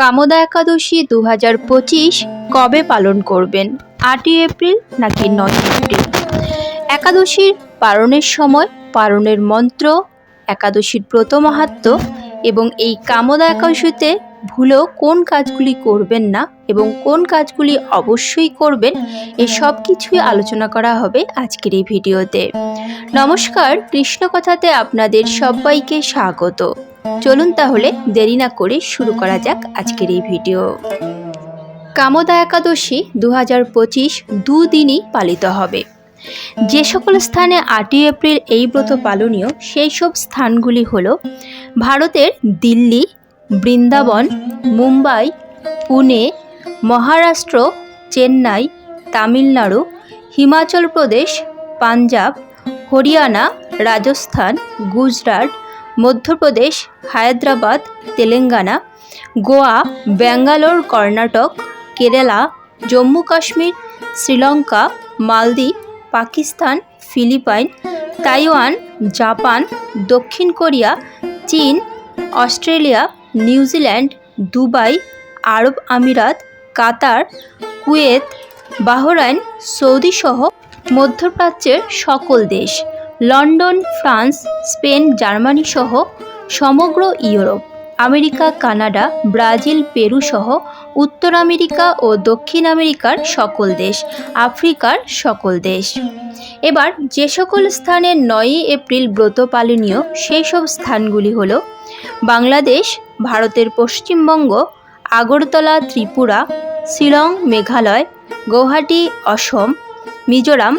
কামদা একাদশী দু হাজার পঁচিশ কবে পালন করবেন? আটই এপ্রিল নাকি নয় এপ্রিল? একাদশীর পালনের সময় পালনের মন্ত্র, একাদশীর ব্রত মাহাত্ম এবং এই কামদা একাদশীতে ভুলেও কোন কাজগুলি করবেন না এবং কোন কাজগুলি অবশ্যই করবেন এই সব কিছুই আলোচনা করা হবে আজকের এই ভিডিওতে। নমস্কার কৃষ্ণ কথাতে আপনাদের সবাইকে স্বাগত। চলুন তাহলে দেরি না করে শুরু করা যাক আজকের এই ভিডিও। কামদা একাদশী দু হাজার পঁচিশ দুদিনই পালিত হবে। যে সকল স্থানে আটই এপ্রিল এই ব্রত পালনীয়, সেই সব স্থানগুলি হল ভারতের দিল্লি, বৃন্দাবন, মুম্বাই, পুনে, মহারাষ্ট্র, চেন্নাই, তামিলনাড়ু, হিমাচল প্রদেশ, পাঞ্জাব, হরিয়ানা, রাজস্থান, গুজরাট মধ্যপ্রদেশ, হায়দ্রাবাদ, তেলেঙ্গানা, গোয়া, ব্যাঙ্গালোর, কর্ণাটক, কেরালা, জম্মু কাশ্মীর, শ্রীলঙ্কা, মালদ্বীপ, পাকিস্তান, ফিলিপাইন, তাইওয়ান, জাপান, দক্ষিণ কোরিয়া, চীন, অস্ট্রেলিয়া, নিউজিল্যান্ড, দুবাই, আরব আমিরাত, কাতার, কুয়েত, বাহরাইন সৌদি সহ মধ্যপ্রাচ্যের সকল দেশ। লন্ডন, ফ্রান্স, স্পেন, জার্মানি সহ সমগ্র Europe, America, Canada, Brazil, Peru সহ উত্তর আমেরিকা ও দক্ষিণ আমেরিকার সকল দেশ, আফ্রিকার সকল দেশ। এবার যে সকল স্থানে নয়ই এপ্রিল ব্রত পালনীয় সেই সব স্থানগুলি হল বাংলাদেশ, ভারতের Paschimbanga, Agartala, Tripura, Shillong, Meghalaya, Guwahati, Asom, Mizoram,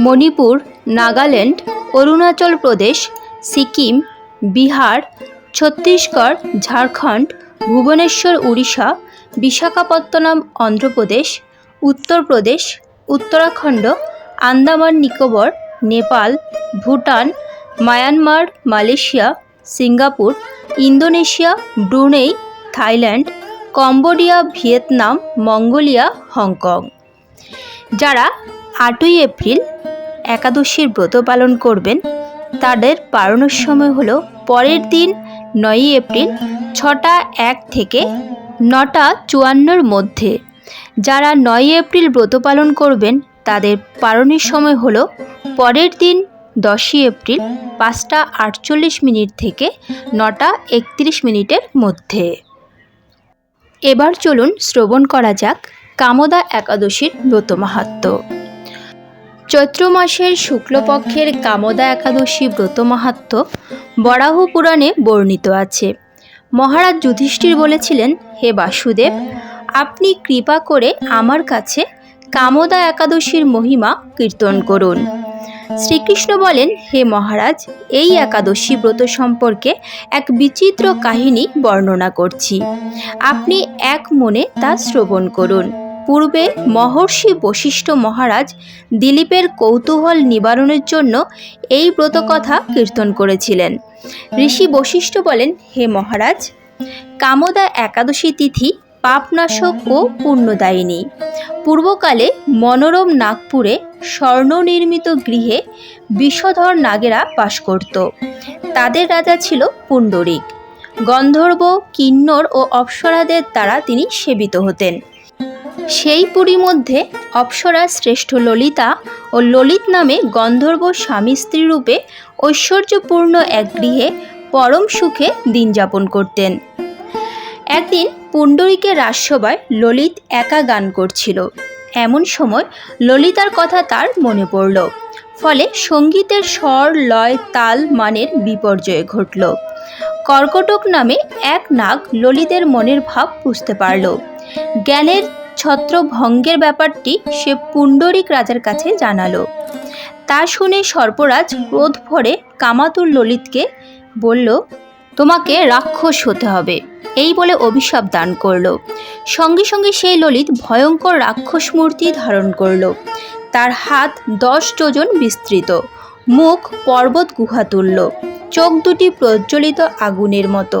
Manipur, Nagaland Arunachal Pradesh, Sikkim, Bihar, Chhattisgarh, Jharkhand, Bhubaneswar, Orissa, Visakhapatnam, Andhra Pradesh, Uttar Pradesh, Uttarakhand, Andaman Nicobar, Nepal, Bhutan, Myanmar, Malaysia, Singapore, Indonesia, Brunei, Thailand, Cambodia, Vietnam, Mongolia, Hong Kong. যারা আটই April একাদশীর ব্রত পালন করবেন। তাদের পালনের সময় হলো পরের দিন নয়ই এপ্রিল ছটা এক থেকে নটা চুয়ান্নর মধ্যে। যারা নয়ই এপ্রিল ব্রত পালন করবেন, তাদের পালনের সময় হলো পরের দিন দশই এপ্রিল পাঁচটা আটচল্লিশ মিনিট থেকে নটা একত্রিশ মিনিটের মধ্যে। এবার চলুন শ্রবণ করা যাক কামদা একাদশীর ব্রত মাহাত্ম। চৈত্র মাসের শুক্লপক্ষের কামদা একাদশী ব্রত মাহাত্ম বরাহ পুরাণে বর্ণিত আছে। মহারাজ যুধিষ্ঠির বলেছিলেন, হে বাসুদেব, আপনি কৃপা করে আমার কাছে কামদা একাদশীর মহিমা কীর্তন করুন। শ্রীকৃষ্ণ বলেন, হে মহারাজ, এই একাদশী ব্রত সম্পর্কে এক বিচিত্র কাহিনী বর্ণনা করছি। আপনি এক মনে তা শ্রবণ করুন। পূর্বে মহর্ষি বশিষ্ঠ মহারাজ দিলীপের কৌতূহল নিবারণের জন্য এই ব্রতকথা কীর্তন করেছিলেন। ঋষি বশিষ্ঠ বলেন, হে মহারাজ, কামদা একাদশী তিথি পাপনাশক ও পুণ্যদায়িনী। পূর্বকালে মনোরম নাগপুরে স্বর্ণনির্মিত গৃহে বিষধর নাগেরা বাস করত। তাদের রাজা ছিল পুণ্ডরিক। গন্ধর্ব, কিন্নর ও অপ্সরাদের দ্বারা তিনি সেবিত হতেন। সেই পুরী মধ্যে অপ্সরা শ্রেষ্ঠ ললিতা ও ললিত নামে গন্ধর্ব স্বামী স্ত্রী রূপে ঐশ্বর্যপূর্ণ এক গৃহে পরম সুখে দিন যাপন করতেন। একদিন পুণ্ডরীকের রাজসভায় ললিত একা গান করছিল। এমন সময় ললিতার কথা তার মনে পড়ল। ফলে সঙ্গীতের স্বর, লয়, তাল, মানের বিপর্যয় ঘটল। কর্কটক নামে এক নাগ ললিতের মনের ভাব বুঝতে পারল। জ্ঞানের ছত্রভঙ্গের ব্যাপারটি সে পুণ্ডরিক রাজার কাছে জানালো। তা শুনে সর্পরাজ ক্রোধ ভরে কামাতুর ললিতকে বলল, তোমাকে রাক্ষস হতে হবে। এই বলে অভিশাপ দান করল। সঙ্গে সঙ্গে সেই ললিত ভয়ঙ্কর রাক্ষস মূর্তি ধারণ করল। তার হাত দশ যোজন বিস্তৃত। মুখ পর্বত গুহা তুলল। চোখ দুটি প্রজ্বলিত আগুনের মতো।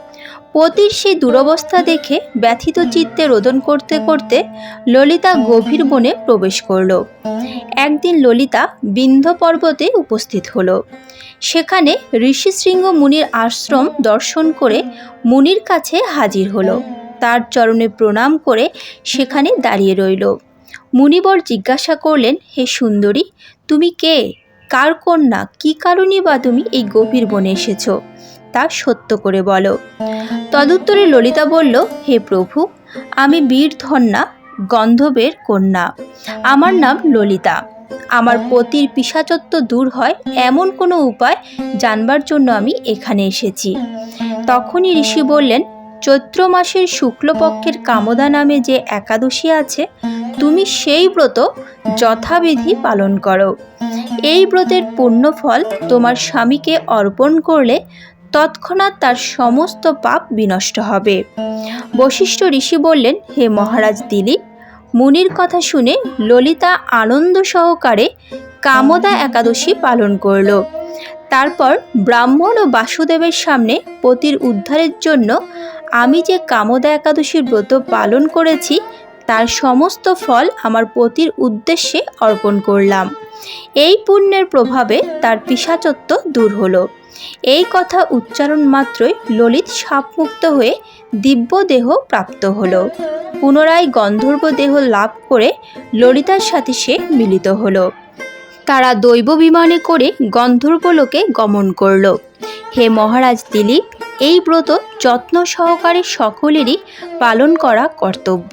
পতির সেই দুরবস্থা দেখে ব্যথিত চিত্তে রোদন করতে করতে ললিতা গভীর বনে প্রবেশ করল। একদিন ললিতা বিন্ধ্য পর্বতে উপস্থিত হলো। সেখানে ঋষিশৃঙ্গ মুনির আশ্রম দর্শন করে মুনির কাছে হাজির হলো। তার চরণে প্রণাম করে সেখানে দাঁড়িয়ে রইল। মুনিবর জিজ্ঞাসা করলেন, হে সুন্দরী, তুমি কে? কার কন্যা? কী কারণে বা তুমি এই গভীর বনে এসেছ? তা সত্য করে বলো। তদুত্তরে ললিতা বলল, হে প্রভু, আমি বীরধন্যা, গন্ধবের কন্যা। আমার নাম ললিতা। আমার পতির পিসাচত্ব দূর হয় এমন কোনো উপায় জানবার জন্য আমি এখানে এসেছি। তখনই ঋষি বললেন, চৈত্র মাসের শুক্লপক্ষের কামদা নামে যে একাদশী আছে, তুমি সেই ব্রত যথাবিধি পালন করো। এই ব্রতের পুণ্যফল তোমার স্বামীকে অর্পণ করলে তৎক্ষণাৎ তার সমস্ত পাপ বিনষ্ট হবে। বশিষ্ঠ ঋষি বললেন, হে মহারাজ দিলীপ, মুনির কথা শুনে ললিতা আনন্দ সহকারে কামদা একাদশী পালন করল। তারপর ব্রাহ্মণ ও বাসুদেবের সামনে পতির উদ্ধারের জন্য আমি যে কামদা একাদশীর ব্রত পালন করেছি, তার সমস্ত ফল আমার পতির উদ্দেশ্যে অর্পণ করলাম। এই পুণ্যের প্রভাবে তার পিসাচত্ব দূর হলো। এই কথা উচ্চারণ মাত্রই ললিত সাপমুক্ত হয়ে দিব্য দেহ প্রাপ্ত হল। পুনরায় গন্ধর্ব দেহ লাভ করে ললিতার সাথে সে মিলিত হলো। তারা দৈব বিমানে করে গন্ধর্বলোকে গমন করল। হে মহারাজ দিলীপ এই ব্রত যত্ন সহকারে সকলেরই পালন করা কর্তব্য।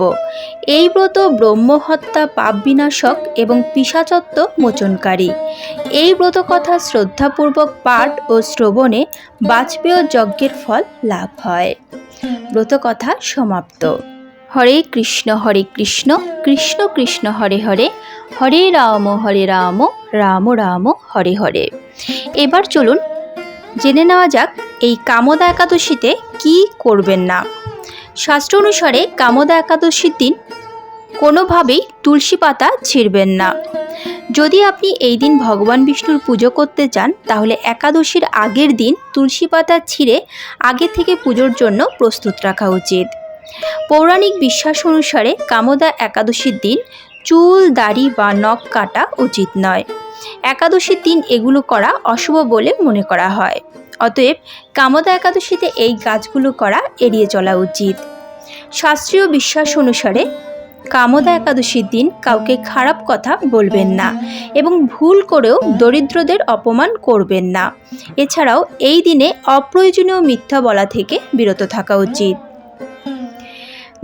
এই ব্রত ব্রহ্মহত্যা পাপ বিনাশক এবং পিসাচত্ব মোচনকারী। এই ব্রত কথা শ্রদ্ধাপূর্বক পাঠ ও শ্রবণে বাজপেয় যজ্ঞের ফল লাভ হয়। ব্রত কথা সমাপ্ত। হরে কৃষ্ণ হরে কৃষ্ণ কৃষ্ণ কৃষ্ণ, হরে হরে হরে রাম হরে রাম রাম রাম, হরে হরে। এবার চলুন জেনে নেওয়া যাক এই কামদা একাদশীতে কি করবেন না। শাস্ত্র অনুসারে কামদা একাদশীর দিন কোনোভাবেই তুলসী পাতা ছিঁড়বেন না। যদি আপনি এই দিন ভগবান বিষ্ণুর পুজো করতে চান, তাহলে একাদশীর আগের দিন তুলসী পাতা ছিঁড়ে আগে থেকে পুজোর জন্য প্রস্তুত রাখা উচিত। পৌরাণিক বিশ্বাস অনুসারে কামদা একাদশীর দিন চুল, দাড়ি বা নখ কাটা উচিত নয়। একাদশীর দিন এগুলো করা অশুভ বলে মনে করা হয়। অতএব কামদা একাদশীতে এই কাজগুলো করা এড়িয়ে চলা উচিত। শাস্ত্রীয় বিশ্বাস অনুসারে কামদা একাদশীর দিন কাউকে খারাপ কথা বলবেন না এবং ভুল করেও দরিদ্রদের অপমান করবেন না। এছাড়াও এই দিনে অপ্রয়োজনীয় মিথ্যা বলা থেকে বিরত থাকা উচিত।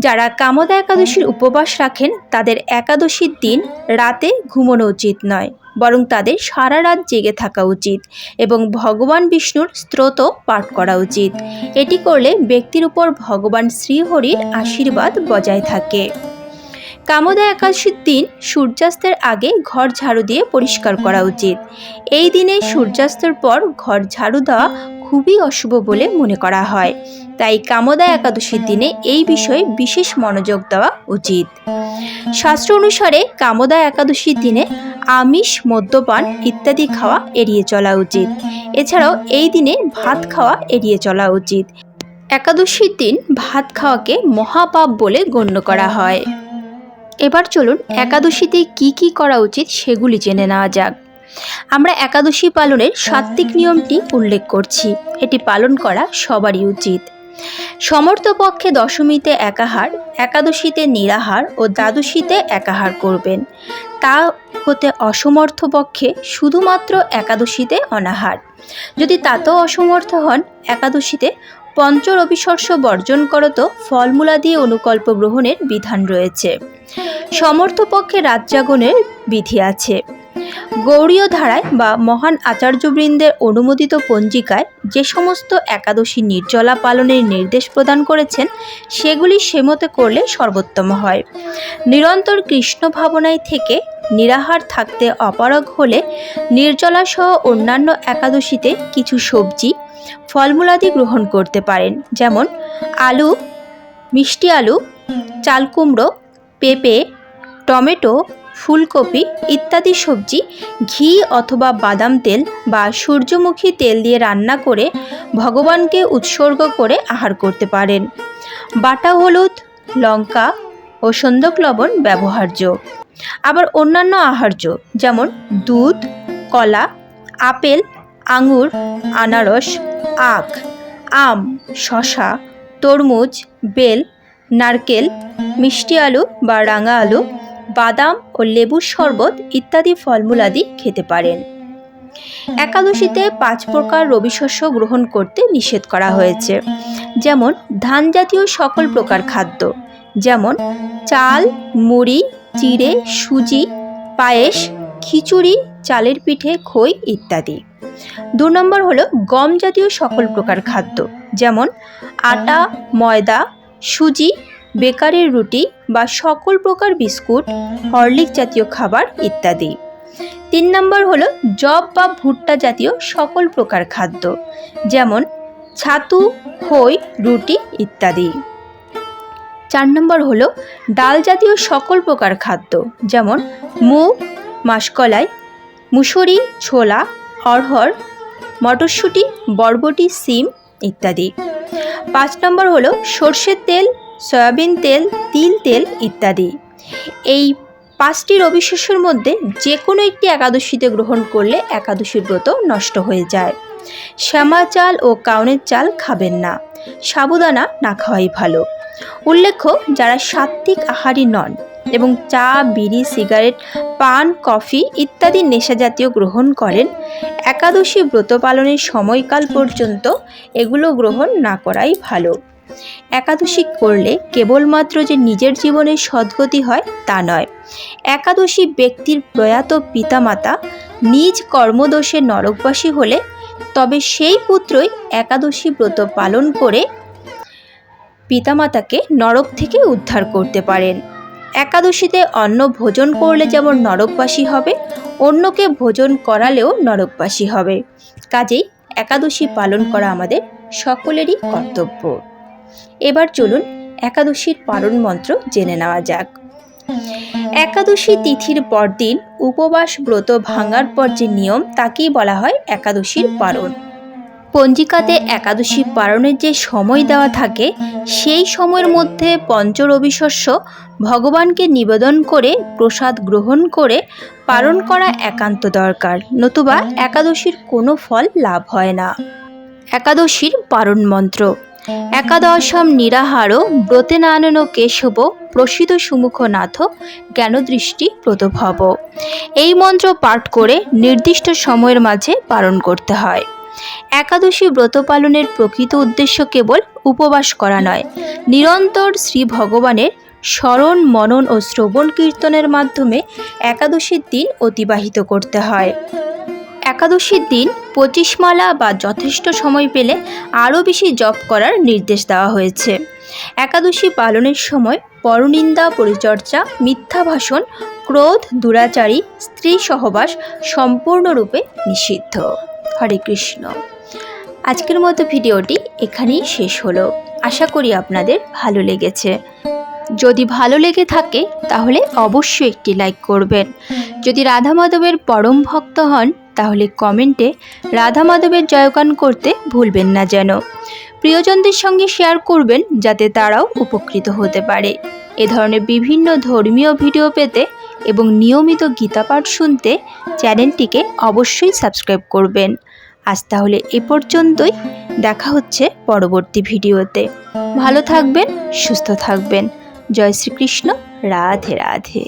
যারা কামদা একাদশীর উপবাস রাখেন, তাদের একাদশীর দিন রাতে ঘুমানো উচিত নয়, বরং তাদের সারা রাত জেগে থাকা উচিত এবং ভগবান বিষ্ণুর স্ত্রোত পাঠ করা উচিত। এটি করলে ব্যক্তির উপর ভগবান শ্রীহরির আশীর্বাদ বজায় থাকে। কামদা একাদশীর দিন সূর্যাস্তের আগে ঘর ঝাড়ু দিয়ে পরিষ্কার করা উচিত। এই দিনে সূর্যাস্তের পর ঘর ঝাড়ু দেওয়া খুবই অশুভ বলে মনে করা হয়। তাই কামদা একাদশীর দিনে এই বিষয়ে বিশেষ মনোযোগ দেওয়া উচিত। শাস্ত্র অনুসারে কামদা একাদশীর দিনে আমিষ, মদ্যপান ইত্যাদি খাওয়া এড়িয়ে চলা উচিত। এছাড়াও এই দিনে ভাত খাওয়া এড়িয়ে চলা উচিত। একাদশীর দিন ভাত খাওয়াকে মহাপাপ বলে গণ্য করা হয়। এবার চলুন একাদশীতে কি কি করা উচিত সেগুলি জেনে নেওয়া যাক। আমরা একাদশী পালনের সাত্ত্বিক নিয়মটি উল্লেখ করছি। এটি পালন করা সবারই উচিত। সমর্থ পক্ষে দশমীতে একাহার একাদশীতে নিরাহার ও দ্বাদশীতে একাহার করবেন। তা হতে অসমর্থ পক্ষে শুধুমাত্র একাদশীতে অনাহার। যদি তাতেও অসমর্থ হন একাদশীতে পঞ্চ রবিশস্য বর্জন করত ফলমূলাদি অনুকল্প গ্রহণের বিধান রয়েছে। সমর্থ পক্ষে রাজ্জাগণের বিধি আছে। গৌড়ীয় ধারায় বা মহান আচার্যবৃন্দের অনুমোদিত পঞ্জিকায় যে সমস্ত একাদশী নির্জলা পালনের নির্দেশ প্রদান করেছেন, সেগুলি সেমতে করলে সর্বোত্তম হয়। নিরন্তর কৃষ্ণ ভাবনায় থেকে নিরাহার থাকতে অপারগ হলে নির্জলা সহ অন্যান্য একাদশীতে কিছু সবজি, ফলমূলাদি গ্রহণ করতে পারেন, যেমন আলু, মিষ্টি আলু চালকুমড়ো পেঁপে, টমেটো ফুলকপি, ইত্যাদি সবজি, ঘি অথবা বাদাম তেল বা সূর্যমুখী তেল দিয়ে রান্না করে ভগবানকে উৎসর্গ করে আহার করতে পারেন। বাটা, হলুদ, লঙ্কা ও সন্দক লবণ ব্যবহার্য। আবার অন্যান্য আহার্য যেমন দুধ, কলা, আপেল, আঙুর, আনারস, আখ, আম শশা তরমুজ, বেল, নারকেল, মিষ্টি আলু বা রাঙা আলু বাদাম ও লেবুর শরবত ইত্যাদি ফলমূলাদি খেতে পারেন। একাদশীতে পাঁচ প্রকার রবি শস্য গ্রহণ করতে নিষেধ করা হয়েছে। যেমন, ধান জাতীয় সকল প্রকার খাদ্য। যেমন, চাল, মুড়ি, চিড়ে, সুজি, পায়েস, খিচুড়ি, চালের পিঠে খই ইত্যাদি। দু নম্বর হলো গম জাতীয় সকল প্রকার খাদ্য। যেমন, আটা, ময়দা, সুজি বেকারির রুটি বা সকল প্রকার বিস্কুট হরলিক জাতীয় খাবার ইত্যাদি। তিন নম্বর হলো জব বা ভুট্টা জাতীয় সকল প্রকার খাদ্য, যেমন ছাতু, খই, রুটি ইত্যাদি। চার নম্বর হলো ডাল জাতীয় সকল প্রকার খাদ্য, যেমন মুগ, মাসকলাই, মুসুরি, ছোলা অড়হর মটরশুঁটি, বরবটি, সিম ইত্যাদি। পাঁচ নম্বর হলো সর্ষের তেল সয়াবিন তেল, তিল তেল ইত্যাদি। এই পাঁচটি রবি শস্যের মধ্যে যে কোনো একটি একাদশীতে গ্রহণ করলে একাদশীর ব্রত নষ্ট হয়ে যায়। শ্যামা চাল ও কাউনের চাল খাবেন না। সাবুদানা না খাওয়াই ভালো। উল্লেখ্য, যারা সাত্ত্বিক আহারী নন এবং চা, বিড়ি, সিগারেট, পান, কফি ইত্যাদি নেশাজাতীয় গ্রহণ করেন, একাদশী ব্রত পালনের সময়কাল পর্যন্ত এগুলো গ্রহণ না করাই ভালো। একাদশী করলে কেবলমাত্র যে নিজের জীবনের সদ্গতি হয় তা নয়। একাদশী ব্যক্তির প্রয়াত পিতামাতা নিজ কর্মদোষে নরকবাসী হলে তবে সেই পুত্রই একাদশী ব্রত পালন করে পিতামাতাকে নরক থেকে উদ্ধার করতে পারেন। একাদশীতে অন্ন ভোজন করলে যেমন নরকবাসী হবে অন্যকে ভোজন করালেও নরকবাসী হবে। কাজেই একাদশী পালন করা আমাদের সকলেরই কর্তব্য। এবার চলুন একাদশীর পালন মন্ত্র জেনে নেওয়া যাক। একাদশী তিথির পরদিন উপবাস ব্রত ভাঙার পর যে নিয়ম, তাকেই বলা হয় একাদশীর পালন পঞ্জিকাতে একাদশী পালনের যে সময় দেওয়া থাকে, সেই সময়ের মধ্যে পঞ্চরবিশস্য ভগবানকে নিবেদন করে, প্রসাদ গ্রহণ করে পালন করা একান্ত দরকার, নতুবা একাদশীর কোনো ফল লাভ হয় না। একাদশীর পারণ মন্ত্র একাদশম নিরাহার ব্রতে নানন কেশব প্রসিদ্ধ সুমুখনাথ জ্ঞানদৃষ্টি প্রতভব এই মন্ত্র পাঠ করে নির্দিষ্ট সময়ের মাঝে পালন করতে হয়। একাদশী ব্রত পালনের প্রকৃত উদ্দেশ্য কেবল উপবাস করা নয়, নিরন্তর শ্রী ভগবানের স্মরণ, মনন ও শ্রবণ কীর্তনের মাধ্যমে একাদশীর দিন অতিবাহিত করতে হয়। একাদশীর দিন পঁচিশমালা বা যথেষ্ট সময় পেলে আরও বেশি জপ করার নির্দেশ দেওয়া হয়েছে। একাদশী পালনের সময় পরনিন্দা পরিচর্যা, মিথ্যা ভাষণ, ক্রোধ, দুরাচারী, স্ত্রী সহবাস সম্পূর্ণরূপে নিষিদ্ধ। হরে কৃষ্ণ। আজকের মতো ভিডিওটি এখানেই শেষ হলো। আশা করি আপনাদের ভালো লেগেছে। যদি ভালো লেগে থাকে, তাহলে অবশ্যই একটি লাইক করবেন। যদি রাধা মাধবের পরম ভক্ত হন তাহলে কমেন্টে রাধা মাধবের জয়গান করতে ভুলবেন না যেন। প্রিয়জনদের সঙ্গে শেয়ার করবেন যাতে তারাও উপকৃত হতে পারে। এ ধরনের বিভিন্ন ধর্মীয় ভিডিও পেতে এবং নিয়মিত গীতাপাঠ শুনতে চ্যানেলটিকে অবশ্যই সাবস্ক্রাইব করবেন। আজ তাহলে এ পর্যন্তই। দেখা হচ্ছে পরবর্তী ভিডিওতে ভালো থাকবেন, সুস্থ থাকবেন। জয় শ্রীকৃষ্ণ, রাধে রাধে।